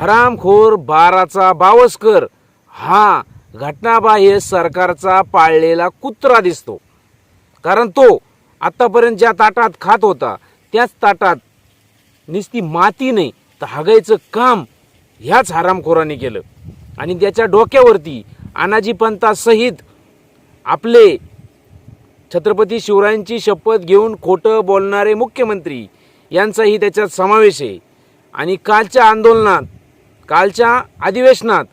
हरामखोर बाराचा बावस्कर. हा घटनाबाह्य सरकारचा पाळलेला कुत्रा दिसतो. कारण तो आतापर्यंत ज्या ताटात खात होता त्याच ताटात नुसती माती नाही तर हागायचं काम ह्याच हरामखोराने केलं. आणि त्याच्या डोक्यावरती अनाजी पंतासहित आपले छत्रपती शिवरायांची शपथ घेऊन खोटं बोलणारे मुख्यमंत्री यांचाही त्याच्यात समावेश आहे. आणि कालच्या आंदोलनात कालच्या अधिवेशनात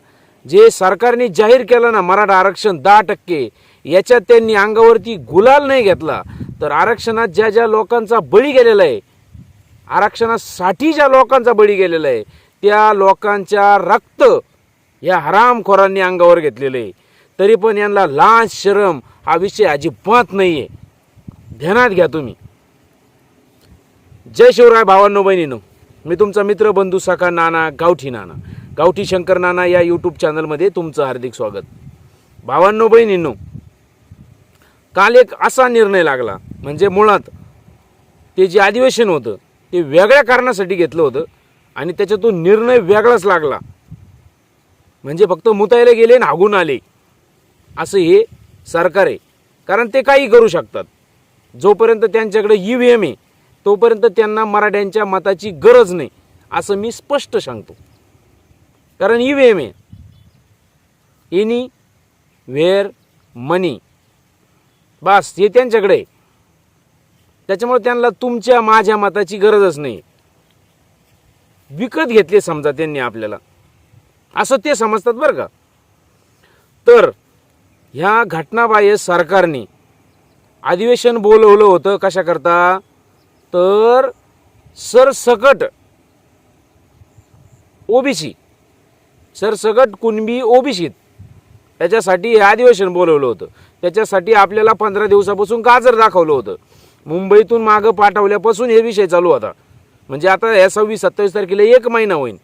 जे सरकारने जाहीर केलं ना मराठा आरक्षण दहा टक्के याच्यात त्यांनी अंगावरती गुलाल नाही घेतला. तर आरक्षणात ज्या ज्या लोकांचा बळी गेलेला आहे आरक्षणासाठी ज्या लोकांचा बळी गेलेला आहे त्या लोकांच्या रक्त या हरामखोरांनी अंगावर घेतलेलं आहे. तरी पण यांना लाज शरम हा विषय अजिबात नाही आहे ध्यानात घ्या तुम्ही. जय शिवराय भावांनो बहिणीनो. मी तुमचा मित्र बंधू साखा नाना गावठी नाना. गावठी शंकर नाना या यूट्यूब चॅनलमध्ये तुमचं हार्दिक स्वागत. भावांनो बहिणींनो काल एक असा निर्णय लागला. म्हणजे मुळात ते जे अधिवेशन होतं ते वेगळ्या कारणासाठी घेतलं होतं आणि त्याच्यातून निर्णय वेगळाच लागला. म्हणजे फक्त मुतायला गेले आणि हागून आले. असं हे सरकार आहे. कारण ते काही करू शकतात. जोपर्यंत त्यांच्याकडे ई व्ही एम आहे तोपर्यंत त्यांना मराठ्यांच्या मताची गरज नाही असं मी स्पष्ट सांगतो. कारण ई व्ही एम आहे. Anywhere money. बस हे त्यांच्याकडे आहे. त्याच्यामुळे त्यांना तुमच्या माझ्या मताची गरजच नाही. विकत घेतले समजा त्यांनी आपल्याला. असं ते समजतात बरं का? तर ह्या घटनाबाह्य सरकारने अधिवेशन बोलवलं होतं कशाकरता? तर सरसकट ओबीसी सरसकट कुणबी ओबीसीत त्याच्यासाठी हे अधिवेशन बोलवलं होतं. त्याच्यासाठी आपल्याला पंधरा दिवसापासून गाजर दाखवलं होतं. मुंबईतून मागं पाठवल्यापासून हे विषय चालू होता. म्हणजे आता या सव्वीस सत्तावीस तारखेला एक महिना होईल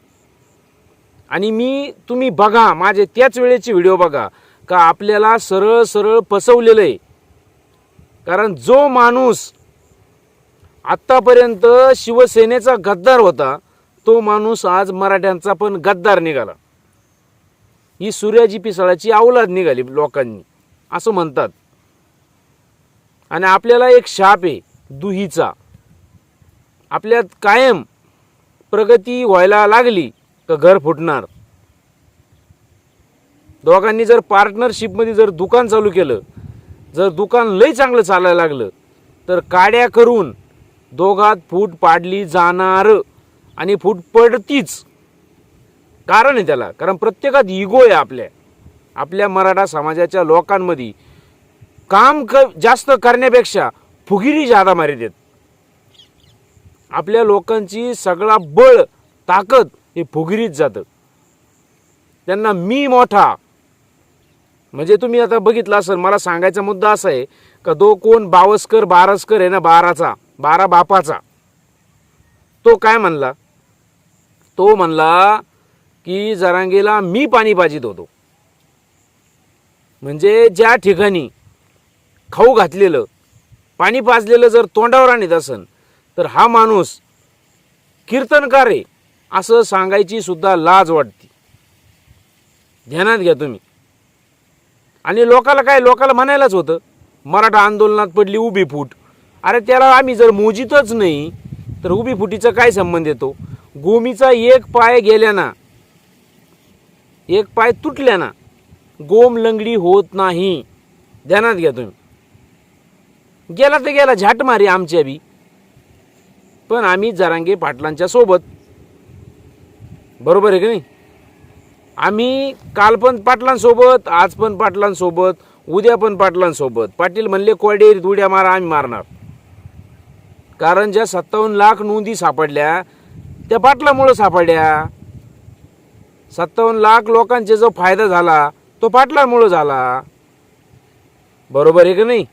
आणि मी तुम्ही बघा माझे त्याच वेळेचे व्हिडिओ बघा का आपल्याला सरळ सरळ फसवलेलं आहे कारण जो माणूस आत्तापर्यंत शिवसेनेचा गद्दार होता तो माणूस आज मराठ्यांचा पण गद्दार निघाला. ही सूर्याजी पिसाळाची अवलाद निघाली लोकांनी असं म्हणतात. आणि आपल्याला एक शाप आहे दुहीचा. आपल्यात कायम प्रगती व्हायला लागली तर घर फुटणार? दोघांनी जर पार्टनरशिपमध्ये जर दुकान चालू केलं जर दुकान लई चांगलं चालायला लागलं तर काड्या करून दोघात फूट पाडली जाणार आणि फूट पडतीच. कारण आहे त्याला. कारण प्रत्येकात इगो आहे आपल्या. आपल्या मराठा समाजाच्या लोकांमध्ये काम क जास्त करण्यापेक्षा फुगिरी जादा मारी देत. आपल्या लोकांची सगळा बळ ताकद हे फुगिरीत जातं. त्यांना मी मोठा. म्हणजे तुम्ही आता बघितलं असेल मला सांगायचा मुद्दा असा आहे का दो कोण बावस्कर बारसकर आहे ना बाराचा. बारा बापाचा. तो काय म्हणला? तो म्हणला की जरांगेला मी पाणी पाजित होतो. म्हणजे ज्या ठिकाणी खाऊ घातलेलं पाणी पाजलेलं जर तोंडावर आणत असन तर हा माणूस कीर्तनकार आहे असं सांगायची सुद्धा लाज वाटते. ध्यानात घ्या तुम्ही. आणि लोकाला काय लोकाला म्हणायलाच होतं मराठा आंदोलनात पडली उभी फूट. अरे त्याला आम्ही जर मोजितच नाही तर उभी फुटीचा काय संबंध येतो? गोमीचा एक पाय गेल्याना एक पाय तुटल्याना गोम लंगडी होत नाही. ध्यानात घ्या तुम्ही. गेला तर गेला झाट मारी आमच्या बी. पण आम्ही जरांगे पाटलांच्या सोबत. बरोबर आहे की नाही? आम्ही काल पण पाटलांसोबत आज पण पाटलांसोबत उद्या पण पाटलांसोबत. पाटील म्हणले कोरडे उड्या मारा आम्ही मारणार. कारण ज्या सत्तावन्न लाख नोंदी सापडल्या त्या पाटलामुळं सापडल्या. सत्तावन्न लाख लोकांचा जो फायदा झाला तो पाटलामुळं झाला. बरोबर आहे का नाही?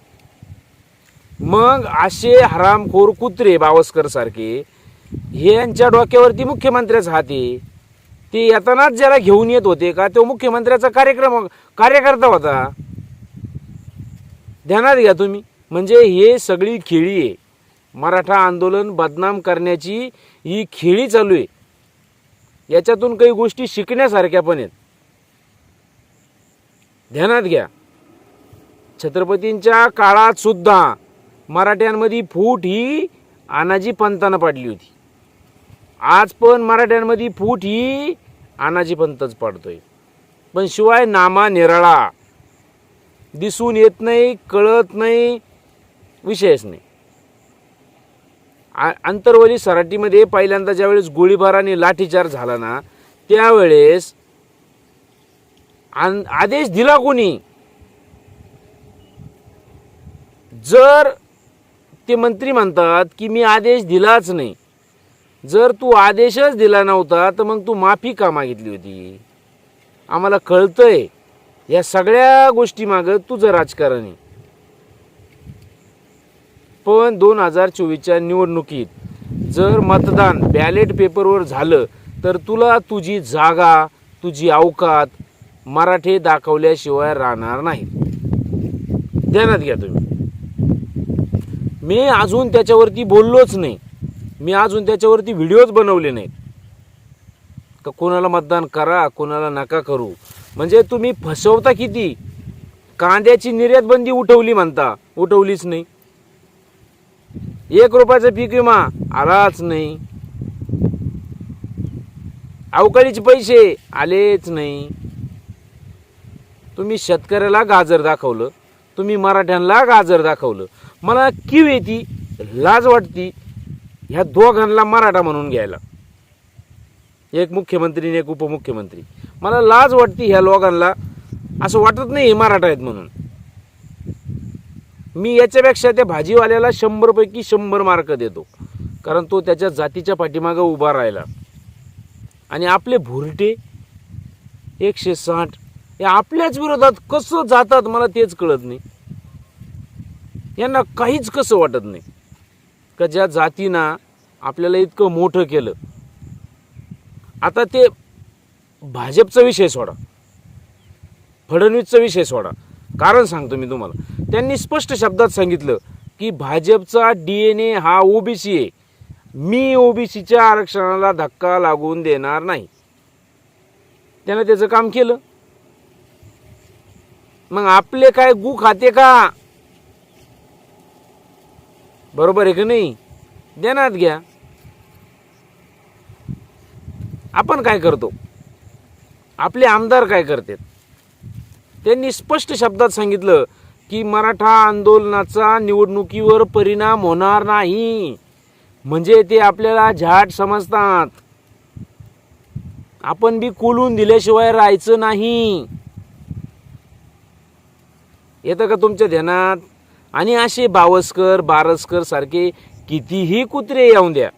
मग असे हरामखोर कुत्रे बावस्कर सारखे हे यांच्या डोक्यावरती मुख्यमंत्र्याचा हात. आहे ते येतानाच ज्याला घेऊन येत होते का तो मुख्यमंत्र्याचा कार्यक्रम कार्यकर्ता होता. ध्यानात घ्या तुम्ही. म्हणजे हे सगळी खेळी आहे. मराठा आंदोलन बदनाम करण्याची ही खेळी चालू आहे. याच्यातून काही गोष्टी शिकण्यासारख्या पण आहेत. ध्यानात घ्या. छत्रपतींच्या काळात सुद्धा मराठ्यांमध्ये फूट ही आनाजी पंतानं पाडली होती. आज पण मराठ्यांमध्ये फूट ही आनाजी पंतच पाडतोय. पण शिवाय नामा निराळा. दिसून येत नाही कळत नाही विषयच नाही. आ- आंतरवली सराटीमध्ये पहिल्यांदा ज्यावेळेस गोळीबार आणि लाठीचार झाला ना त्यावेळेस आदेश दिला कोणी? जर ते मंत्री म्हणतात की मी आदेश दिलाच नाही. जर तू आदेशच दिला नव्हता तर मग तू माफी का मागितली होती? आम्हाला कळतंय. या सगळ्या गोष्टी मागं तुझं राजकारण आहे. पण दोन हजार चोवीसच्या निवडणुकीत जर मतदान बॅलेट पेपरवर झालं तर तुला तुझी जागा तुझी अवकात मराठे दाखवल्याशिवाय राहणार नाही. ध्यानात घ्या तुम्ही. मी अजून त्याच्यावरती बोललोच नाही. मी अजून त्याच्यावरती व्हिडिओज बनवले नाहीत. का कोणाला मतदान करा कोणाला नका करू. म्हणजे तुम्ही फसवता किती? कांद्याची निर्यात बंदी उठवली म्हणता. उठवलीच नाही. एक रुपयाचा पीक विमा आलाच नाही. अवकाळीचे पैसे आलेच नाही. तुम्ही शेतकऱ्याला गाजर दाखवलं तुम्ही मराठ्यांना गाजर दाखवलं. मला किव येते लाज वाटती ह्या दोघांना मराठा म्हणून घ्यायला. एक मुख्यमंत्री आणि एक उपमुख्यमंत्री. मला लाज वाटती ह्या लोकांना. असं वाटत नाही हे मराठा आहेत म्हणून. मी याच्यापेक्षा त्या भाजीवाल्याला शंभरपैकी शंभर मार्क देतो. कारण तो त्याच्या जातीच्या पाठीमागं उभा राहिला. आणि आपले भुरटे एकशे साठ हे आपल्याच विरोधात कसं जातात मला तेच कळत नाही. यांना काहीच कसं वाटत नाही. का ज्या जातीनं आपल्याला इतकं मोठं केलं. आता ते भाजपचा विषय सोडा. फडणवीसचा विषय सोडा. कारण सांगतो मी तुम्हाला. त्यांनी स्पष्ट शब्दात सांगितलं की भाजपचा डी एन ए हा ओबीसी आहे. मी ओबीसीच्या आरक्षणाला धक्का लागून देणार नाही. त्यानं त्याचं काम केलं. मग आपले काय गु खाते का? बरोबर आहे का नाही? देण्यात घ्या. आपण काय करतो? आपले आमदार काय करतात? त्यांनी स्पष्ट शब्दात सांगितलं की मराठा आंदोलनाचा निवडणुकीवर परिणाम होणार नाही. म्हणजे ते आपल्याला झाट समजतात. आपण बी कोलून दिल्याशिवाय राहायचं नाही. येतं का तुमच्या ध्यानात? आणि असे बावस्कर बारसकर सारखे कितीही कुत्रे येऊन द्या.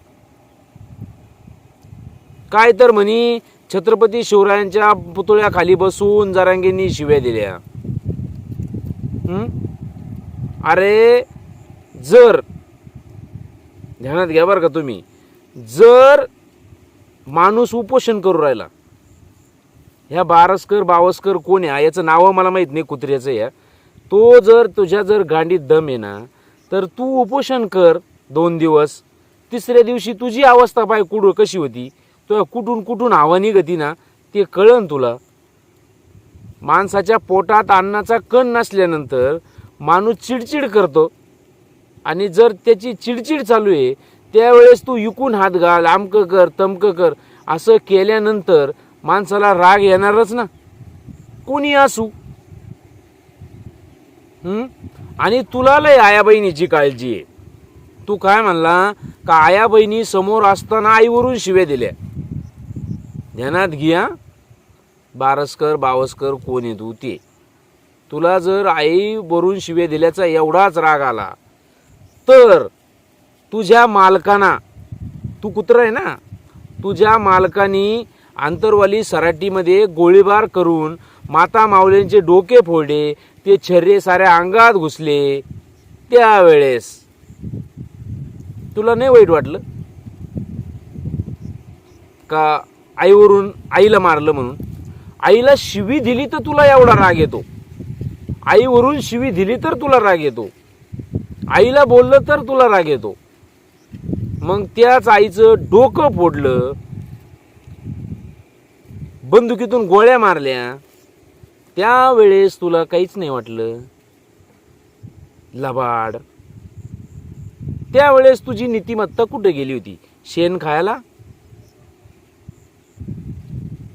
काय तर म्हणी छत्रपती शिवरायांच्या पुतळ्याखाली बसून जरांगेंनी शिव्या दिल्या. अरे जर ध्यानात घ्या बरं का तुम्ही. जर माणूस उपोषण करू राहिला ह्या बारसकर बावस्कर कोण आहे? याचं नाव मला माहीत नाही कुत्र्याचं या. तो जर तुझ्या जर गांडीत दम आहे ना तर तू उपोषण कर दोन दिवस. तिसऱ्या दिवशी तुझी अवस्था पाय कुडू कशी होती? तर कुठून कुठून हवा निघती ना ते कळन तुला. माणसाच्या पोटात अन्नाचा कण नसल्यानंतर माणूस चिडचिड करतो. आणि जर त्याची चिडचिड चालू आहे त्यावेळेस तू इकून हात घाल आमकं कर तमकं कर असं केल्यानंतर माणसाला राग येणारच ना. कोणी असू? आणि तुला लय आया बहिणीची काळजी आहे. तू काय म्हणला का आया बहिणी समोर असताना आईवरून शिव्या दिल्या? ध्यानात घ्या. बारसकर बावस्कर कोण आहे तू हो ते? तुला जर आई भरून शिवे दिल्याचा एवढाच राग आला तर तुझ्या मालकांना तू कुत्र आहे ना? तुझ्या मालकानी आंतरवाली सराटीमध्ये गोळीबार करून माता माऊलींचे डोके फोडले ते छर्रे साऱ्या अंगात घुसले. त्यावेळेस तुला नाही वाईट वाटलं? का आईवरून आईला मारलं म्हणून. आईला शिवी दिली तर तुला एवढा राग येतो. आईवरून शिवी दिली तर तुला राग येतो. आईला बोललं तर तुला राग येतो. मग त्याच आईचं डोकं फोडलं. बंदुकीतून गोळ्या मारल्या. त्यावेळेस तुला काहीच नाही वाटलं. लबाड. त्यावेळेस तुझी नीतिमत्ता कुठे गेली होती? शेण खायला?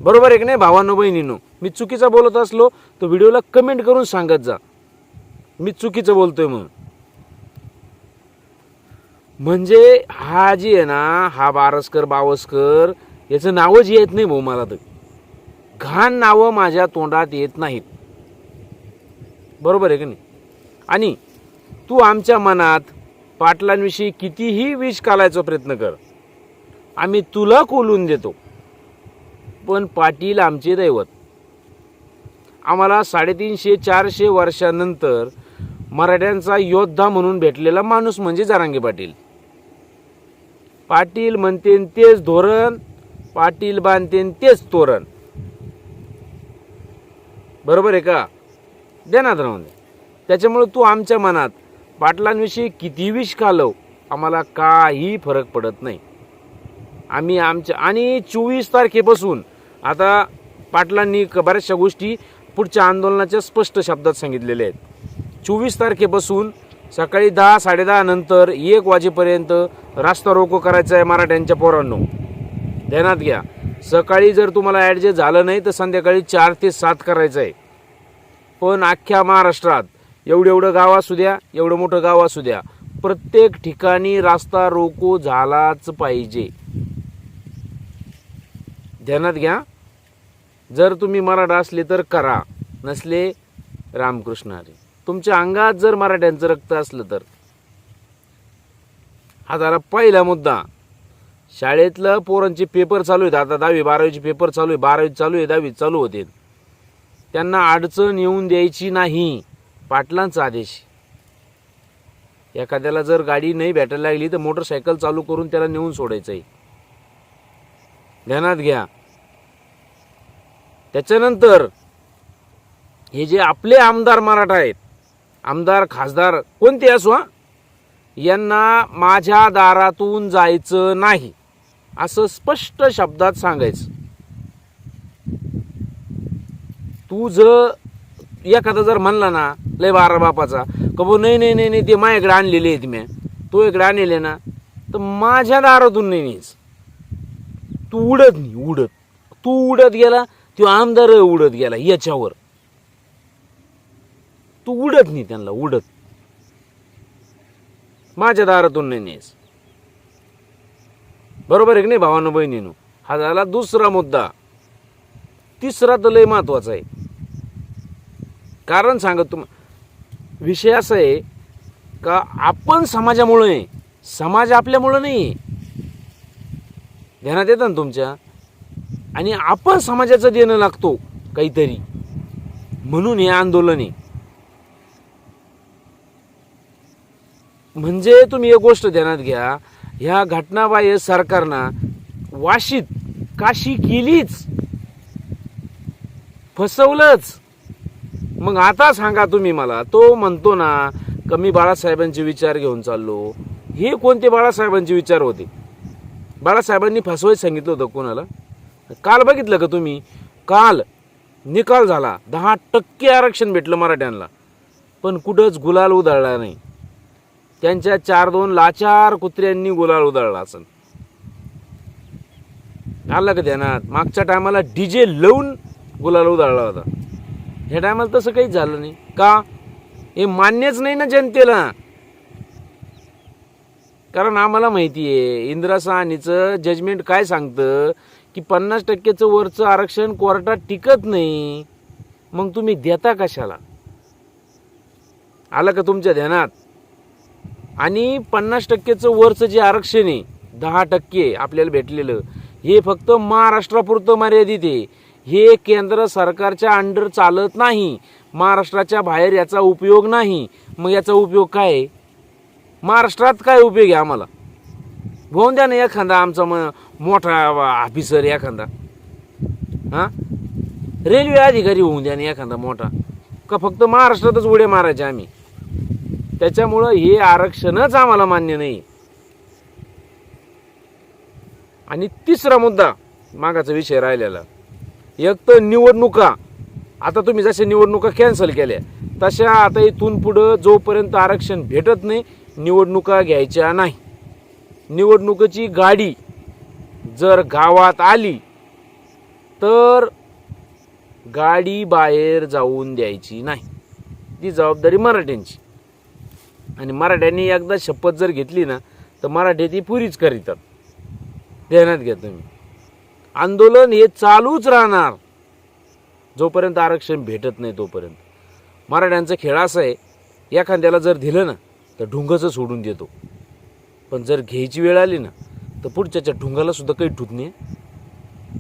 बरोबर आहे की नाही भावानो बहिणींनो? मी चुकीचा बोलत असलो तर व्हिडिओला कमेंट करून सांगत जा. मी चुकीचं बोलतोय म्हणून. म्हणजे हा जी आहे ना हा बारसकर बावस्कर याचं नावच येत नाही भाऊ मला तर. घाण नावं माझ्या तोंडात येत नाहीत. बरोबर आहे की नाही? आणि तू आमच्या मनात पाटलांविषयी कितीही विष कालायचा प्रयत्न कर. आम्ही तुला कोलून देतो. पण पाटील आमचे दैवत. आम्हाला साडेतीनशे चारशे वर्षानंतर मराठ्यांचा योद्धा म्हणून भेटलेला माणूस म्हणजे जारांगे पाटील. पाटील म्हणतेन तेच धोरण पाटील बांधतेन तेच तोरण. बरोबर आहे का? देणार म्हणजे दे त्याच्यामुळे तू आमच्या मनात पाटलांविषयी किती विष कालव आम्हाला काही फरक पडत नाही. आम्ही आमच्या आणि चोवीस तारखेपासून आता पाटलांनी क- बऱ्याचशा गोष्टी पुढच्या आंदोलनाच्या स्पष्ट शब्दात सांगितलेल्या आहेत. चोवीस तारखेपासून सकाळी दहा साडेदहा नंतर एक वाजेपर्यंत रास्ता रोको करायचा आहे मराठ्यांच्या पोरांनो. ध्यानात घ्या. सकाळी जर तुम्हाला ॲडजस्ट झालं नाही तर संध्याकाळी चार ते सात करायचं आहे. पण अख्ख्या महाराष्ट्रात एवढं एवढं गाव असू द्या एवढं मोठं गाव असू द्या प्रत्येक ठिकाणी रास्ता रोको झालाच पाहिजे. ध्यानात घ्या. जर तुम्ही मराठा असले तर करा नसले रामकृष्ण हरी. तुमच्या अंगात जर मराठ्यांचं रक्त असलं तर. हा झाला पहिला मुद्दा. शाळेतलं पोरांचे पेपर चालू आहेत. आता दहावी बारावीचे पेपर चालू आहे. बारावी चालू आहे दहावी चालू होते. त्यांना अडचण येऊन द्यायची नाही. पाटलांचा आदेश. एखाद्याला जर गाडी नाही भेटायला लागली तर मोटरसायकल चालू करून त्याला नेऊन सोडायचं आहे ध्यानात घ्या. त्याच्यानंतर हे जे आपले आमदार मराठा आहेत आमदार खासदार कोणते असो हा? यांना माझ्या दारातून जायचं नाही असं स्पष्ट शब्दात सांगायचं. तू जर एखादा जर म्हणला ना लय बारा बापाचा का भाऊ नाही नाही नाही नाही ते माझ्याकडे आणलेले आहेत मी. तो इकडे आणले ना तर माझ्या दारातून नाही नाहीच तू उडत नाही उडत. तू उडत गेला तो आमदार उडत गेला याच्यावर. तू उडत नाही त्यांना उडत. माझ्या दारातून नाही नेस बरोबर आहे की नाही भावानं बहिणीनो? हा झाला दुसरा मुद्दा. तिसरा तर लय महत्त्वाचा आहे. कारण सांगत तुम विषय असा आहे का आपण समाजामुळे आहे. समाज आपल्यामुळं नाही. आहे. ध्यानात येतं ना तुमच्या? आणि आपण समाजाचं देणं लागतो काहीतरी. म्हणून हे आंदोलन आहे. म्हणजे तुम्ही एक गोष्ट ध्यानात घ्या. ह्या घटनाबाह्य सरकारनं वाशीत काशी केलीच. फसवलंच. मग आता सांगा तुम्ही मला तो म्हणतो ना का मी बाळासाहेबांचे विचार घेऊन चाललो. हे कोणते बाळासाहेबांचे विचार होते? बाळासाहेबांनी फसवायचं सांगितलं होतं कोणाला? काल बघितलं का तुम्ही? काल निकाल झाला. दहा टक्के आरक्षण भेटलं मराठ्यांना. पण कुठंच गुलाल उधळला नाही. त्यांच्या चार दोन लाचार कुत्र्यांनी गुलाल उधळला असेल आलं का ध्यानात? मागच्या टायमाला डीजे लावून गुलाल उधळला होता. ह्या टायमाला तसं काहीच झालं नाही. का? हे मान्यच नाही ना जनतेला. कारण आम्हाला माहिती आहे इंदिरा साहनीचं जजमेंट काय सांगतं? की पन्नास टक्केचं वरचं आरक्षण कोर्टात टिकत नाही मग तुम्ही देता कशाला? आलं का तुमच्या ध्यानात? आणि पन्नास टक्केचं वरचं जे आरक्षण आहे दहा टक्के आपल्याला भेटलेलं हे फक्त महाराष्ट्रापुरतं मर्यादित आहे. हे केंद्र सरकारच्या अंडर चालत नाही महाराष्ट्राच्या बाहेर याचा उपयोग नाही. मग याचा उपयोग काय आहे? महाराष्ट्रात काय उपयोग आहे आम्हाला? होऊन द्या ना एखादा आमचा मग मोठा ऑफिसर एखादा. हां? रेल्वे अधिकारी होऊन द्या ना एखादा मोठा. का फक्त महाराष्ट्रातच उड्या मारायचे आम्ही? त्याच्यामुळं हे आरक्षणच आम्हाला मान्य नाही. आणि तिसरा मुद्दा मागाचा विषय राहिलेला. एक तर निवडणुका. आता तुम्ही जशा निवडणुका कॅन्सल केल्या तशा आता इथून पुढं जोपर्यंत आरक्षण भेटत नाही निवडणुका घ्यायच्या नाही. निवडणुकीची गाडी जर गावात आली तर गाडी बाहेर जाऊन द्यायची नाही. ती जबाबदारी मराठ्यांची. आणि मराठ्यांनी एकदा शपथ जर घेतली ना तर मराठी ती पुरीच करीतात. ध्यानात घ्या तुम्ही. आंदोलन हे चालूच राहणार. जोपर्यंत आरक्षण भेटत नाही तोपर्यंत. मराठ्यांचा खेळ असा आहे एखाद्याला जर दिलं ना तर ढुंगचं सोडून देतो. पण जर घ्यायची वेळ आली ना तर पुढच्याच्या ढुंगाला सुद्धा काही ठुत नाही.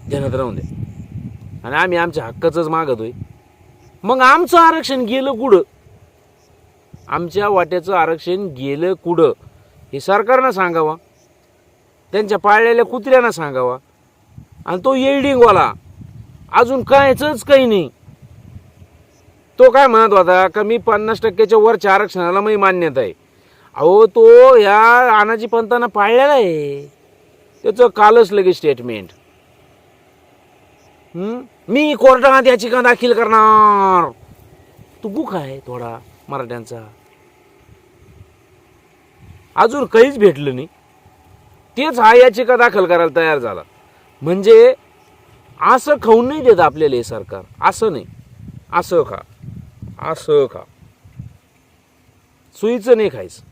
ध्यानात राहून द्या. आणि आम्ही आमच्या हक्काचंच मागतोय. मग आमचं आरक्षण गेलं कुठं? आमच्या वाट्याचं आरक्षण गेलं कुठं? हे सरकारनं सांगावा. त्यांच्या पाळलेल्या कुत्र्यांना सांगावा. आणि तो येल्डिंगवाला अजून कायचंच काही नाही. तो काय म्हणत होता का मी पन्नास टक्क्याच्या वरच्या आरक्षणाला मी मान्यता आहे. अहो तो या अनाजी पंतांना पाळलेला आहे. त्याचं कालच लगेच स्टेटमेंट मी कोर्टात याचिका दाखल करणार? तू बुक आहे थोडा मराठ्यांचा? अजून काहीच भेटलं नाही. तेच हा याचिका दाखल करायला तयार झाला. म्हणजे असं खाऊन नाही देत आपल्याला हे सरकार. असं नाही. असं खा. असं खा. सुईचं नाही खायचं.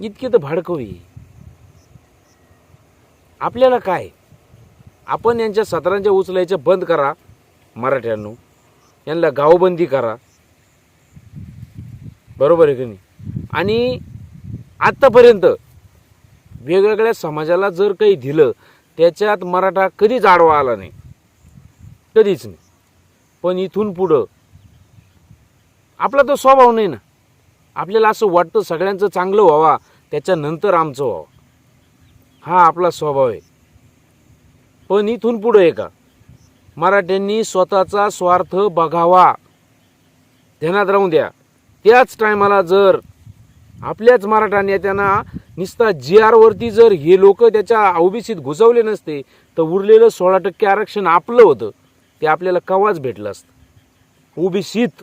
इतकी तर भाडकवी आपल्याला काय? आपण यांच्या सत्रांच्या उचलायच्या बंद करा मराठ्यांनो. यांना गावबंदी करा. बरोबर आहे की नाही? आणि आत्तापर्यंत वेगवेगळ्या समाजाला जर काही दिलं त्याच्यात मराठा कधीच आडवा आला नाही? कधीच नाही. पण इथून पुढं आपला तो स्वभाव नाही ना. आपल्याला असं वाटतं सगळ्यांचं चांगलं व्हावा त्याच्यानंतर आमचं व्हावं. हा आपला स्वभाव आहे. पण इथून पुढं आहे का? मराठ्यांनी स्वतःचा स्वार्थ बघावा. ध्यानात राहून द्या. त्याच टायमाला जर आपल्याच मराठा नेत्यांना निस्ता जी आरवरती जर हे लोक त्याच्या ओबीसीत घुसवले नसते तर उरलेलं सोळा टक्के आरक्षण आपलं होतं. ते आपल्याला कवाच भेटलं असतं. ओबीसीत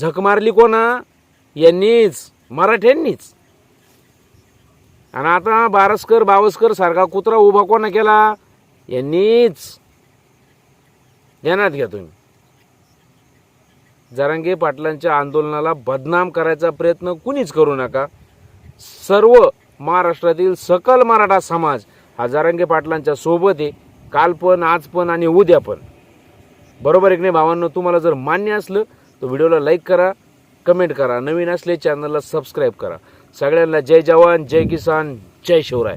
झक मारली कोणा? यांनीच मराठ्यांनीच. आणि आता बारसकर बावस्कर सारखा कुत्रा उभा कोणा केला? यांनीच. ध्यानात घ्या तुम्ही. जरांगे पाटलांच्या आंदोलनाला बदनाम करायचा प्रयत्न कुणीच करू नका. सर्व महाराष्ट्रातील सकल मराठा समाज हा जरांगे पाटलांच्या सोबत आहे. काल पण आज पण आणि उद्या पण. बरोबर एक नाही भावांनो? तुम्हाला जर मान्य असलं तर व्हिडिओला लाईक करा कमेंट करा नवीन असले चॅनलला सबस्क्राईब करा. सगळ्यांना जय जवान जय किसान जय शिवराय.